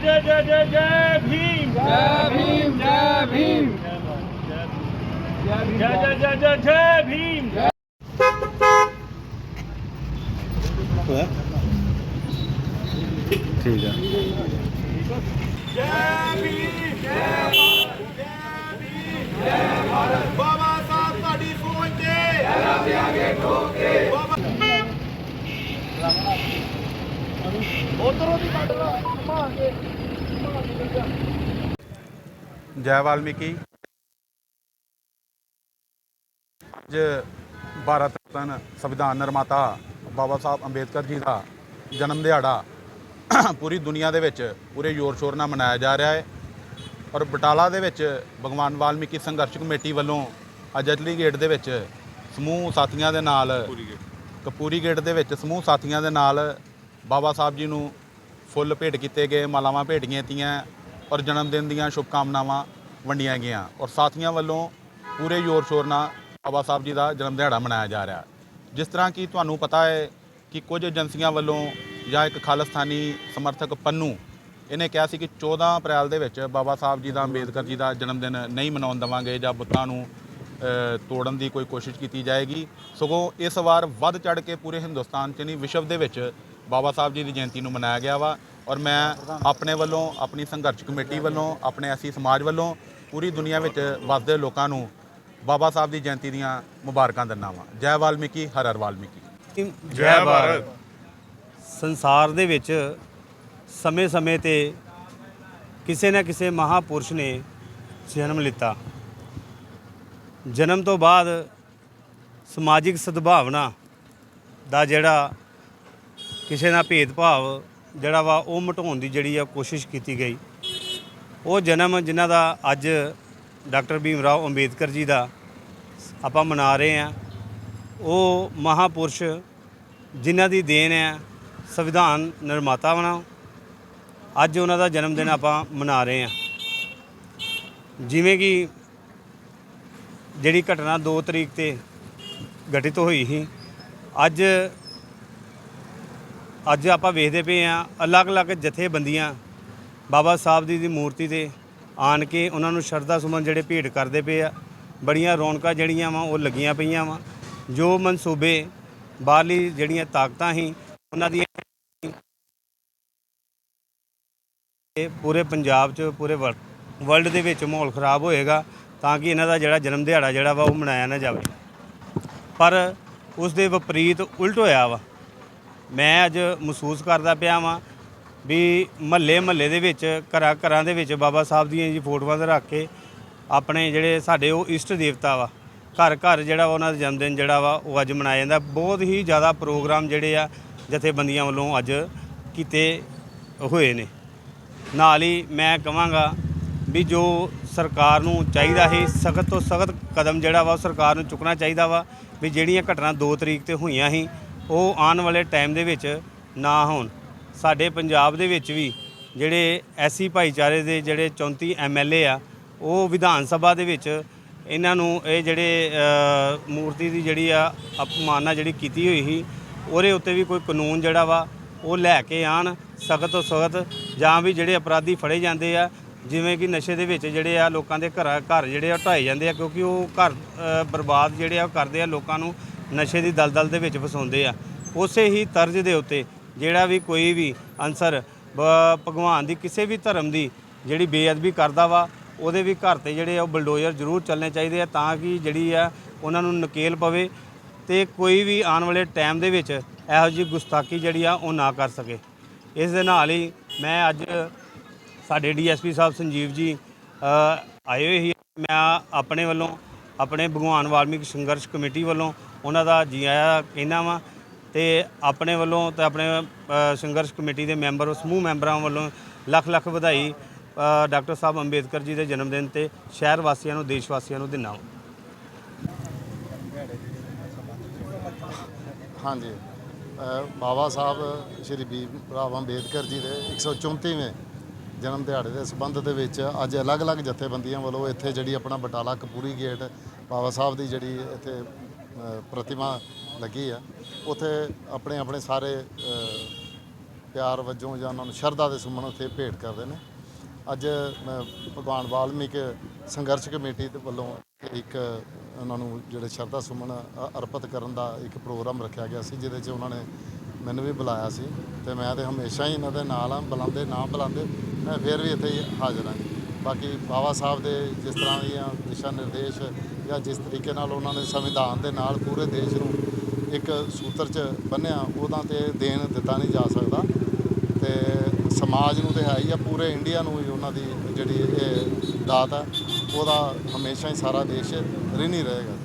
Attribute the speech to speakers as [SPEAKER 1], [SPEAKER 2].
[SPEAKER 1] जय जय जय जय भीम
[SPEAKER 2] जय भीम जय भीम
[SPEAKER 1] जय जय जय जय जय भीम
[SPEAKER 3] ਠੀਕ ਹੈ
[SPEAKER 1] जय भीम जय भारत बाबा साहब ਤੁਹਾਡੀ ਸੋਚ ਤੇ ਲਾਵਾਂਗੇ ਠੋਕੇ ਉਧਰੋਂ ਦੀ ਕੱਢ ਲਾ ਮਾਰ
[SPEAKER 3] ਜੈ ਵਾਲਮੀਕੀ। ਅੱਜ ਭਾਰਤ ਰਤਨ ਸੰਵਿਧਾਨ ਨਿਰਮਾਤਾ ਬਾਬਾ ਸਾਹਿਬ ਅੰਬੇਦਕਰ ਜੀ ਦਾ ਜਨਮ ਦਿਹਾੜਾ ਪੂਰੀ ਦੁਨੀਆ ਦੇ ਵਿੱਚ ਪੂਰੇ ਜ਼ੋਰ ਸ਼ੋਰ ਨਾਲ ਮਨਾਇਆ ਜਾ ਰਿਹਾ ਹੈ ਔਰ ਬਟਾਲਾ ਦੇ ਵਿੱਚ ਭਗਵਾਨ ਵਾਲਮੀਕੀ ਸੰਘਰਸ਼ ਕਮੇਟੀ ਵੱਲੋਂ ਅੱਜ ਅਜਲੀ ਗੇਟ ਦੇ ਵਿੱਚ ਸਮੂਹ ਸਾਥੀਆਂ ਦੇ ਨਾਲ ਕਪੂਰੀ ਗੇਟ ਦੇ ਵਿੱਚ ਸਮੂਹ ਸਾਥੀਆਂ ਦੇ ਨਾਲ ਬਾਬਾ ਸਾਹਿਬ ਜੀ ਨੂੰ ਫੁੱਲ ਭੇਟ ਕੀਤੇ ਗਏ, ਮਾਲਾਵਾਂ ਭੇਟੀਆਂ ਤੀਆਂ ਔਰ ਜਨਮ ਦਿਨ ਦੀਆਂ ਸ਼ੁਭਕਾਮਨਾਵਾਂ ਵੰਡੀਆਂ ਗਈਆਂ। ਔਰ ਸਾਥੀਆਂ ਵੱਲੋਂ ਪੂਰੇ ਜ਼ੋਰ ਸ਼ੋਰ ਨਾਲ ਬਾਬਾ ਸਾਹਿਬ ਜੀ ਦਾ ਜਨਮ ਦਿਹਾੜਾ ਮਨਾਇਆ ਜਾ ਰਿਹਾ। ਜਿਸ ਤਰ੍ਹਾਂ ਕਿ ਤੁਹਾਨੂੰ ਪਤਾ ਹੈ ਕਿ ਕੁਝ ਏਜੰਸੀਆਂ ਵੱਲੋਂ ਜਾਂ ਇੱਕ ਖਾਲਿਸਤਾਨੀ ਸਮਰਥਕ ਪੰਨੂ ਇਹਨੇ ਕਿਹਾ ਸੀ ਕਿ 14 ਅਪ੍ਰੈਲ ਦੇ ਵਿੱਚ ਬਾਬਾ ਸਾਹਿਬ ਜੀ ਦਾ, ਅੰਬੇਦਕਰ ਜੀ ਦਾ ਜਨਮ ਦਿਨ ਨਹੀਂ ਮਨਾਉਣ ਦੇਵਾਂਗੇ ਜਾਂ ਬੁੱਤਾਂ ਨੂੰ ਤੋੜਨ ਦੀ ਕੋਈ ਕੋਸ਼ਿਸ਼ ਕੀਤੀ ਜਾਏਗੀ। ਸਗੋਂ ਇਸ ਵਾਰ ਵੱਧ ਚੜ ਕੇ ਪੂਰੇ ਹਿੰਦੁਸਤਾਨ 'ਚ ਨਹੀਂ ਵਿਸ਼ਵ ਦੇ ਵਿੱਚ ਬਾਬਾ ਸਾਹਿਬ ਜੀ ਦੀ ਜਯੰਤੀ ਨੂੰ ਮਨਾਇਆ ਗਿਆ ਵਾ ਔਰ ਮੈਂ ਆਪਣੇ ਵੱਲੋਂ ਆਪਣੀ ਸੰਘਰਸ਼ ਕਮੇਟੀ ਵੱਲੋਂ ਆਪਣੇ ਐਸੀ ਸਮਾਜ ਵੱਲੋਂ ਪੂਰੀ ਦੁਨੀਆ ਵਿੱਚ ਵਸਦੇ ਲੋਕਾਂ ਨੂੰ ਬਾਬਾ ਸਾਹਿਬ ਦੀ ਜਯੰਤੀ ਦੀਆਂ ਮੁਬਾਰਕਾਂ ਦਿੰਦਾ ਵਾਂ। ਜੈ ਵਾਲਮੀਕੀ ਹਰ ਹਰ ਵਾਲਮੀਕੀ।
[SPEAKER 4] ਜੈ ਭਾਰਤ। ਸੰਸਾਰ ਦੇ ਵਿੱਚ ਸਮੇਂ-ਸਮੇਂ ਤੇ ਕਿਸੇ ਨਾ ਕਿਸੇ ਮਹਾਪੁਰਸ਼ ਨੇ ਜਨਮ ਲਿੱਤਾ। ਜਨਮ ਤੋਂ ਬਾਅਦ ਸਮਾਜਿਕ ਸਦਭਾਵਨਾ ਦਾ ਜਿਹੜਾ ਕਿਸੇ ਨਾਲ ਭੇਦਭਾਵ ਜਿਹੜਾ ਵਾ ਉਹ ਮਿਟਾਉਣ ਦੀ ਜਿਹੜੀ ਆ ਕੋਸ਼ਿਸ਼ ਕੀਤੀ ਗਈ। ਉਹ ਜਨਮ ਜਿਨ੍ਹਾਂ ਦਾ ਅੱਜ ਡਾਕਟਰ ਭੀਮ ਰਾਓ ਅੰਬੇਦਕਰ ਜੀ ਦਾ ਆਪਾਂ ਮਨਾ ਰਹੇ ਹਾਂ। ਉਹ ਮਹਾਪੁਰਸ਼ ਜਿਨ੍ਹਾਂ ਦੀ ਦੇਣ ਹੈ, ਸੰਵਿਧਾਨ ਨਿਰਮਾਤਾ ਬਣਾ। ਅੱਜ ਉਹਨਾਂ ਦਾ ਜਨਮ ਦਿਨ ਆਪਾਂ ਮਨਾ ਰਹੇ ਹਾਂ। ਜਿਵੇਂ ਕਿ ਜਿਹੜੀ ਘਟਨਾ 2 ਤਰੀਕ ਤੇ ਘਟਿਤ ਹੋਈ ਸੀ, ਅੱਜ ਅੱਜ ਆਪਾਂ ਵੇਖਦੇ ਪਏ ਆ ਅਲੱਗ-ਅਲੱਗ ਜਥੇਬੰਦੀਆਂ ਬਾਬਾ ਸਾਹਿਬ ਜੀ ਦੀ ਮੂਰਤੀ ਤੇ ਆਣ ਕੇ ਉਹਨਾਂ ਨੂੰ ਸ਼ਰਧਾ ਸੁਮਨ ਜਿਹੜੇ ਭੇਟ ਕਰਦੇ ਪਏ ਆ, ਬੜੀਆਂ ਰੌਣਕਾਂ ਜਿਹੜੀਆਂ ਵਾ ਉਹ ਲੱਗੀਆਂ ਪਈਆਂ ਵਾ। ਜੋ ਮਨਸੂਬੇ, ਬਾਹਰਲੀ ਜਿਹੜੀਆਂ ਤਾਕਤਾਂ ਸੀ, ਉਹਨਾਂ ਦੀਆਂ ਪੂਰੇ ਪੰਜਾਬ 'ਚ, ਪੂਰੇ ਵਰਲਡ ਦੇ ਵਿੱਚ ਮਾਹੌਲ ਖਰਾਬ ਹੋਏਗਾ ਤਾਂ ਕਿ ਇਹਨਾਂ ਦਾ ਜਿਹੜਾ ਜਨਮ ਦਿਹਾੜਾ ਜਿਹੜਾ ਵਾ ਉਹ ਮਨਾਇਆ ਨਾ ਜਾਵੇ। ਪਰ ਉਸ ਦੇ ਵਿਪਰੀਤ ਉਲਟ ਹੋਇਆ ਵਾ। ਮੈਂ ਅੱਜ ਮਹਿਸੂਸ ਕਰਦਾ ਪਿਆ ਵਾਂ ਵੀ ਮਹੱਲੇ ਮਹੱਲੇ ਦੇ ਵਿੱਚ, ਘਰਾਂ ਘਰਾਂ ਦੇ ਵਿੱਚ ਬਾਬਾ ਸਾਹਿਬ ਦੀਆਂ ਜੀ ਫੋਟੋਆਂ ਤੇ ਰੱਖ ਕੇ ਆਪਣੇ ਜਿਹੜੇ ਸਾਡੇ ਉਹ ਇਸ਼ਟ ਦੇਵਤਾ ਵਾ, ਘਰ ਘਰ ਜਿਹੜਾ ਵਾ ਉਹਨਾਂ ਦਾ ਜਨਮ ਦਿਨ ਜਿਹੜਾ ਵਾ ਉਹ ਅੱਜ ਮਨਾਇਆ ਜਾਂਦਾ। ਬਹੁਤ ਹੀ ਜ਼ਿਆਦਾ ਪ੍ਰੋਗਰਾਮ ਜਿਹੜੇ ਆ ਜਥੇਬੰਦੀਆਂ ਵੱਲੋਂ ਅੱਜ ਕੀਤੇ ਹੋਏ ਨੇ। ਨਾਲ ਹੀ ਮੈਂ ਕਹਾਂਗਾ ਵੀ ਜੋ ਸਰਕਾਰ ਨੂੰ ਚਾਹੀਦਾ ਹੈ ਸਖਤ ਤੋਂ ਸਖਤ ਕਦਮ ਜਿਹੜਾ ਵਾ ਉਹ ਸਰਕਾਰ ਨੂੰ ਚੁੱਕਣਾ ਚਾਹੀਦਾ ਵਾ ਵੀ ਜਿਹੜੀਆਂ ਘਟਨਾ 2 ਤਰੀਕ ਤੇ ਹੋਈਆਂ ਸੀ ਉਹ ਆਉਣ ਵਾਲੇ ਟਾਈਮ ਦੇ ਵਿੱਚ ਨਾ ਹੋਣ। ਸਾਡੇ ਪੰਜਾਬ ਦੇ ਵਿੱਚ ਵੀ ਜਿਹੜੇ ਐਸੀ ਭਾਈਚਾਰੇ ਦੇ ਜਿਹੜੇ 34 ਐਮਐਲਏ ਆ, ਉਹ ਵਿਧਾਨ ਸਭਾ ਦੇ ਵਿੱਚ ਇਹਨਾਂ ਨੂੰ ਇਹ ਜਿਹੜੇ ਮੂਰਤੀ ਦੀ ਜਿਹੜੀ ਆ ਅਪਮਾਨਨਾ ਜਿਹੜੀ ਕੀਤੀ ਹੋਈ ਸੀ, ਉਹਦੇ ਉੱਤੇ ਵੀ ਕੋਈ ਕਾਨੂੰਨ ਜਿਹੜਾ ਵਾ, ਉਹ ਲੈ ਕੇ ਆਣ ਸਖਤ ਤੋਂ ਸਖਤ, ਜਾਂ ਵੀ ਜਿਹੜੇ ਅਪਰਾਧੀ ਫੜੇ ਜਾਂਦੇ ਆ, ਜਿਵੇਂ ਕਿ ਨਸ਼ੇ ਦੇ ਵਿੱਚ ਜਿਹੜੇ ਆ ਲੋਕਾਂ ਦੇ ਘਰ ਘਰ ਜਿਹੜੇ ਆ ਢਾਏ ਜਾਂਦੇ ਆ, ਕਿਉਂਕਿ ਉਹ ਘਰ ਬਰਬਾਦ ਜਿਹੜੇ ਆ ਉਹ ਕਰਦੇ ਆ ਲੋਕਾਂ ਨੂੰ। ਨਸ਼ੇ ਦੀ ਦਲਦਲ ਦੇ ਵਿੱਚ ਫਸਾਉਂਦੇ ਆ। ਉਸੇ ਹੀ ਤਰਜ਼ ਦੇ ਉੱਤੇ ਜਿਹੜਾ ਵੀ ਕੋਈ ਵੀ ਅਨਸਰ ਭਗਵਾਨ ਦੀ ਕਿਸੇ ਵੀ ਧਰਮ ਦੀ ਜਿਹੜੀ ਬੇਅਦਬੀ ਕਰਦਾ ਵਾ, ਉਹਦੇ ਵੀ ਘਰ ਤੇ ਜਿਹੜੇ ਆ ਉਹ ਬਲਡੋਜ਼ਰ ਜ਼ਰੂਰ ਚੱਲਣੇ ਚਾਹੀਦੇ ਆ ਤਾਂ ਕਿ ਜਿਹੜੀ ਆ ਉਹਨਾਂ ਨੂੰ ਨਕੇਲ ਪਵੇ ਤੇ ਕੋਈ ਵੀ ਆਉਣ ਵਾਲੇ ਟਾਈਮ ਦੇ ਵਿੱਚ ਇਹੋ ਜਿਹੀ ਗੁਸਤਾਖੀ ਜਿਹੜੀ ਆ ਉਹ ਨਾ ਕਰ ਸਕੇ। ਇਸ ਦੇ ਨਾਲ ਹੀ ਮੈਂ ਅੱਜ ਸਾਡੇ ਡੀਐਸਪੀ ਸਾਹਿਬ ਸੰਜੀਵ ਜੀ ਆਏ ਹੋਏ ਸੀ। ਮੈਂ ਆਪਣੇ ਵੱਲੋਂ, ਆਪਣੇ ਭਗਵਾਨ ਵਾਲਮੀਕ ਸੰਘਰਸ਼ ਕਮੇਟੀ ਵੱਲੋਂ ਉਹਨਾਂ ਦਾ ਜੀ ਆਇਆਂ ਕਹਿਣਾ ਵਾ ਤੇ ਆਪਣੇ ਵੱਲੋਂ ਤੇ ਆਪਣੇ ਅ, ਸੰਘਰਸ਼ ਕਮੇਟੀ ਦੇ ਮੈਂਬਰ ਸਮੂਹ ਮੈਂਬਰਾਂ ਵੱਲੋਂ ਲੱਖ ਲੱਖ ਵਧਾਈ ਅ, ਡਾਕਟਰ ਸਾਹਿਬ ਅੰਬੇਦਕਰ ਜੀ ਦੇ ਜਨਮ ਦਿਨ ਤੇ ਸ਼ਹਿਰ ਵਾਸੀਆਂ ਨੂੰ ਦੇਸ਼ ਵਾਸੀਆਂ ਨੂੰ ਦਿੰਨਾ
[SPEAKER 5] ਹਾਂਜੀ। ਅ, ਬਾਬਾ ਸਾਹਿਬ ਸ਼੍ਰੀ ਭੀਮ ਰਾਓ ਅੰਬੇਦਕਰ ਜੀ ਦੇ 134ਵੇਂ ਜਨਮ ਦਿਹਾੜੇ ਦੇ ਸਬੰਧ ਦੇ ਵਿੱਚ ਅੱਜ ਅਲੱਗ-ਅਲੱਗ ਜਥੇਬੰਦੀਆਂ ਵੱਲੋਂ ਇੱਥੇ ਜਿਹੜੀ ਆਪਣਾ ਬਟਾਲਾ ਕਪੂਰੀ ਗੇਟ ਬਾਬਾ ਸਾਹਿਬ ਦੀ ਜਿਹੜੀ ਇੱਥੇ ਪ੍ਰਤਿਮਾ ਲੱਗੀ ਆ। ਉੱਥੇ ਆਪਣੇ ਆਪਣੇ ਸਾਰੇ ਪਿਆਰ ਵਜੋਂ ਜਾਂ ਉਹਨਾਂ ਨੂੰ ਸ਼ਰਧਾ ਦੇ ਸੁਮਨ ਉੱਥੇ ਭੇਟ ਕਰਦੇ ਨੇ। ਅੱਜ ਮੈਂ ਭਗਵਾਨ ਵਾਲਮੀਕ ਸੰਘਰਸ਼ ਕਮੇਟੀ ਦੇ ਵੱਲੋਂ ਇੱਕ, ਉਹਨਾਂ ਨੂੰ ਜਿਹੜੇ ਸ਼ਰਧਾ ਸੁਮਨ ਅਰਪਿਤ ਕਰਨ ਦਾ ਇੱਕ ਪ੍ਰੋਗਰਾਮ ਰੱਖਿਆ ਗਿਆ ਸੀ, ਜਿਹਦੇ 'ਚ ਉਹਨਾਂ ਨੇ ਮੈਨੂੰ ਵੀ ਬੁਲਾਇਆ ਸੀ। ਤੇ ਮੈਂ ਤੇ ਹਮੇਸ਼ਾ ਹੀ ਇਹਨਾਂ ਦੇ ਨਾਲ ਆ, ਬੁਲਾਉਂਦੇ ਨਾ ਬੁਲਾਉਂਦੇ, ਮੈਂ ਫਿਰ ਵੀ ਇੱਥੇ ਹੀ ਹਾਜ਼ਰ ਹਾਂ ਬਾਕੀ ਬਾਬਾ ਸਾਹਿਬ ਦੇ ਜਿਸ ਤਰ੍ਹਾਂ ਦੀਆਂ ਦਿਸ਼ਾ ਨਿਰਦੇਸ਼ ਜਾਂ ਜਿਸ ਤਰੀਕੇ ਨਾਲ ਉਹਨਾਂ ਨੇ ਸੰਵਿਧਾਨ ਦੇ ਨਾਲ ਪੂਰੇ ਦੇਸ਼ ਨੂੰ ਇੱਕ ਸੂਤਰ 'ਚ ਬੰਨਿਆ, ਉਹਦਾ ਤੇ ਦੇਣ ਦਿੱਤਾ ਨਹੀਂ ਜਾ ਸਕਦਾ। ਤੇ ਸਮਾਜ ਨੂੰ ਤੇ ਹੈ ਹੀ ਆ, ਪੂਰੇ ਇੰਡੀਆ ਨੂੰ ਹੀ ਉਹਨਾਂ ਦੀ ਜਿਹੜੀ ਇਹ ਦਾਤ ਹੈ ਉਹਦਾ ਹਮੇਸ਼ਾ ਹੀ ਸਾਰਾ ਦੇਸ਼ ਰਿਣੀ ਰਹੇਗਾ।